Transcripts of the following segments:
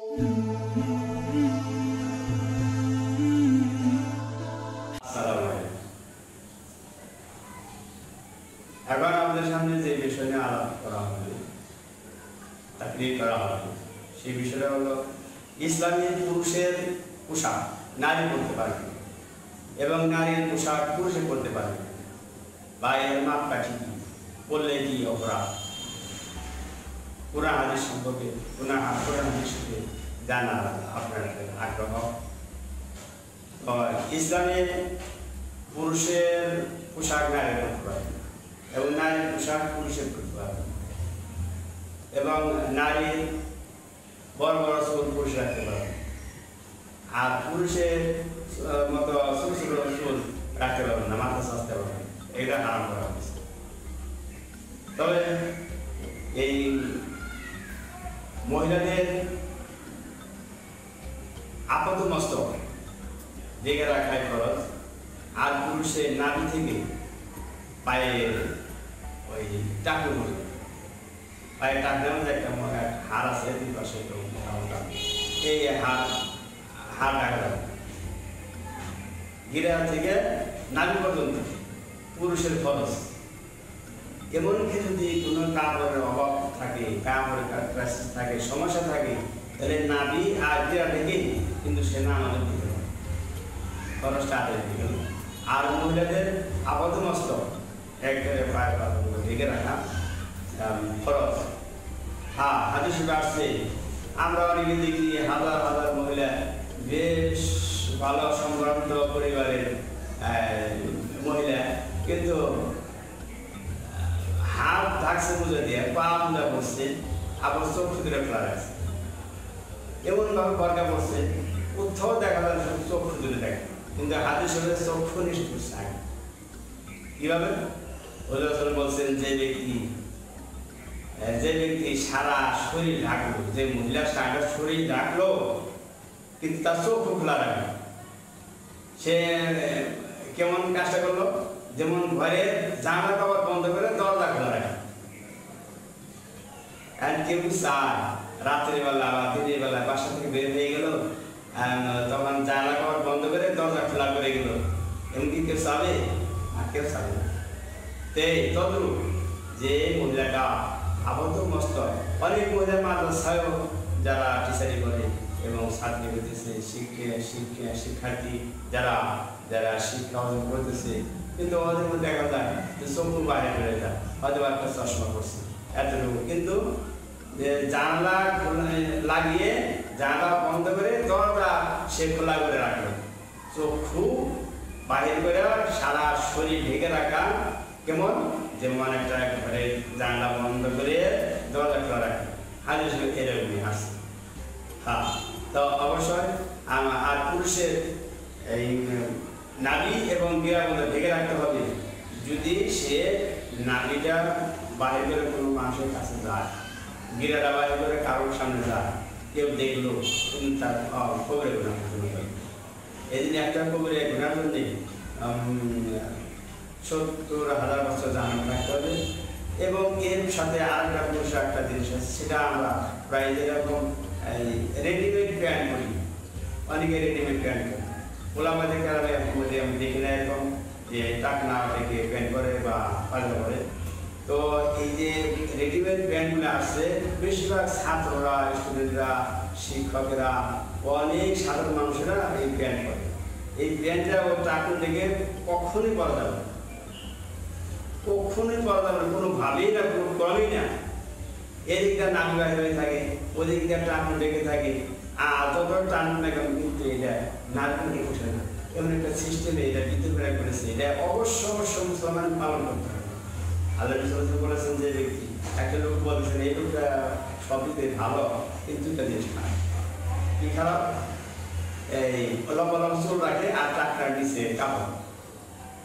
এখন আমাদের সামনে যে বিষয় নিয়ে আলাপ করা হবে তাকরির করা হবে, সেই বিষয়টা হলো ইসলামী পুরুষের পোশাক নারী পরতে পারবে এবং নারীর পোশাক পুরুষে পরতে পারবে বা এর মাপকাঠি বললে কি অপরাধ? কোরআন হাদিস সম্পর্কে কোরআন কোরআন হাদিস জানার আপনার আগ্রহ। ইসলামে পুরুষের পোশাক নারী পরতে পারবে এবং নারীর পোশাক পুরুষের পরতে পারবে এবং নারীর বড় বড় চুল পুরুষ রাখতে পারে আর পুরুষের মতো ছোট ছোট চুল রাখতে পারবে না মাথা সাজতে পারবে এটা হারাম করা হয়েছে। তবে এই মহিলাদের আপাত মস্তক জেগে রাখাই খরচ, আর পুরুষের নাভি থেকে পায়ে ওই টাকু মনে পায়ে টাকনার মধ্যে একটা ম- এক হাড় আছে, দুই পাশে। এই হাড় হার টাকা গিরা থেকে নাভি পর্যন্ত পুরুষের খরচ এমনকি যদি কোনো কাপড়ের অভাব থাকে, কাপড়ের ক্রাইসিস থাকে, সমস্যা থাকে, তাহলে নাভি আর গিরা থেকে কিন্তু সে না আমাদের দিতে হবে খরচটা আদায় দিতে হবে আর মহিলাদের আপাত মস্তক, একবারে পায়ের পাতাগুলো ঢেকে রাখা খরচ। হ্যাঁ হাদিস আসছে, আমরা অনেকে দেখি হাজার হাজার মহিলা বেশ ভালো সম্ভ্রান্ত পরিবারের মহিলা, কিন্তু থাকছে বুঝে দিয়ে পা পড়ছে আবার চোখ কোথাও দেখা শুধু চোখ দেখে। কিন্তু হাতে থাকে কীভাবে? বলছেন, যে ব্যক্তি যে ব্যক্তি সারা শরীর ঢাকলো, যে মহিলা সারা শরীর ঢাকলো, কিন্তু তার চোখ খোলা রাখল সে কেমন কাজটা করল? যেমন ঘরে জানলা কবর বন্ধ করে দরজা খোলা কেউ চায়। রাত্রিবেলা বা দিনের বেলা বাসা থেকে বের হয়ে গেল তখন জানলা কবর বন্ধ করে দরজা খোলা করে গেল। এমনকি কেউ চাবে? আর কেউ চাবে না। তে, তদ্রুপ যে মহিলাটা আবদ্ধ মস্ত। অনেক মহিলা মাদ্রাসায়ও যারা টিচারি করে এবং ছাত্রী হইতেছে শিক্ষা শিক্ষা, শিক্ষার্থী যারা যারা শিক্ষা অর্জন করতেছে, কিন্তু ওদের মধ্যে দেখা যায় যে চক্ষু বাইরে বেড়ে যায়। হয়তো একটা চশমা করছে এতটুকু। কিন্তু জানলা লাগিয়ে জানলা বন্ধ করে দরজা সে খোলা করে রাখল। চক্ষু বাহির করে সারা শরীর ঢেকে রাখা। কেমন? যেমন একটা ঘরে জানলা বন্ধ করে দরজা খোলা রাখে। হাজির এরকমই আছে হ্যাঁ তো অবশ্যই আর পুরুষের এই নাভি এবং মধ্যে ঢেকে রাখতে হবে। যদি সে নাভিটা বাইরে কোনো মানুষের কাছে যায় গিরাটা করে কারোর সামনে যায় কেউ দেখল কিন্তু তার কবরে গুণা এই দিন একটা কবরে গুণার জন্যে সত্তর হাজার বছর জানা রাখতে হবে এবং এর সাথে আরেকটা পুরুষ একটা জিনিস আছে, সেটা আমরা প্রায় যেরকম রেডিমেড প্যান্ট করি। অনেকে রেডিমেড প্যান্ট করে। ওলামাদের কারণে আমি দেখি না এরকম যে টাকনা থেকে প্যান্ট করে বা পাল্টা করে তো এই যে রেডিমেড প্যান্টগুলো আসছে, বেশিরভাগ ছাত্ররা স্টুডেন্টরা শিক্ষকেরা, অনেক সাধারণ মানুষেরা এই প্যান্ট করে। এই প্যান্টটা ও টাকুন থেকে কখনোই পরা যাবে না। কখনোই পরা যাবে না কোনোভাবেই না, কোনো ক্রমেই না। এদিকটা নাম গায়ে হয়ে থাকে, ওদিকটা টান লেগে থাকে, আর যত টান না কেন কিন্তু এটা নারকেল উঠে না। এমন একটা সিস্টেমে এটা বিদ্যুৎ করেছে, এটা অবশ্য অবশ্য মুসলমান পালন করতে হবে। আল্লাহ রসুল বলেছেন যে একটা লোক বলেছেন এই লোকটা সবই ভালো, কিন্তু জিনিস খারাপ কি খারাপ এই লম্বা লম্বা রাখে আর ট্রাক্টার নিচে কাপড়।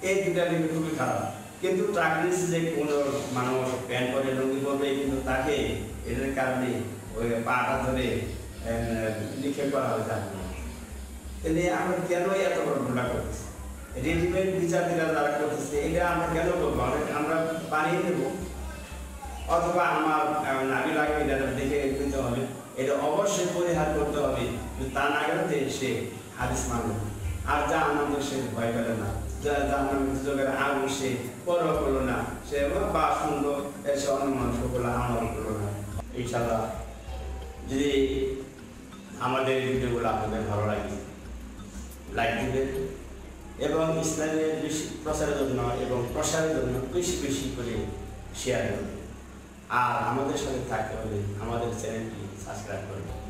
এই দুটা দিকে খুবই খারাপ। কিন্তু ট্রাক্টার নিচে যে কোনো মানুষ প্যান্ট পরে লুঙ্গি পরবে, কিন্তু তাকে এটার কারণে ওই পাটা ধরে নিক্ষেপ করা হবে তার তাহলে আমরা কেন এত বড় ভুলটা করতেছি? রেডিমেড বিচারীরা যারা করতেছে এটা আমরা কেন করব, আমরা- বানিয়ে নেব অথবা আমার নামি লাগবে এটা দেখে নিতে হবে। এটা অবশ্যই পরিহার করতে হবে তা না করতে সে হাদিস মানবে আর যা আনন্দ সে ভয় করে না। যা যা আনন্দ যোগের আগুন সে পরোয়া করল না। সে বা শুনলো এসে অন্য মানুষ বলে আমল করল না। ইনশাল্লাহ যদি আমাদের ভিডিওগুলো আপনাদের ভালো লাগে লাইক দিবেন। এবং ইসলামের বেশি প্রচারের জন্য এবং প্রসারের জন্য বেশি বেশি করে শেয়ার করবে। আর আমাদের সাথে থাকতে হলে আমাদের চ্যানেলটি সাবস্ক্রাইব করবেন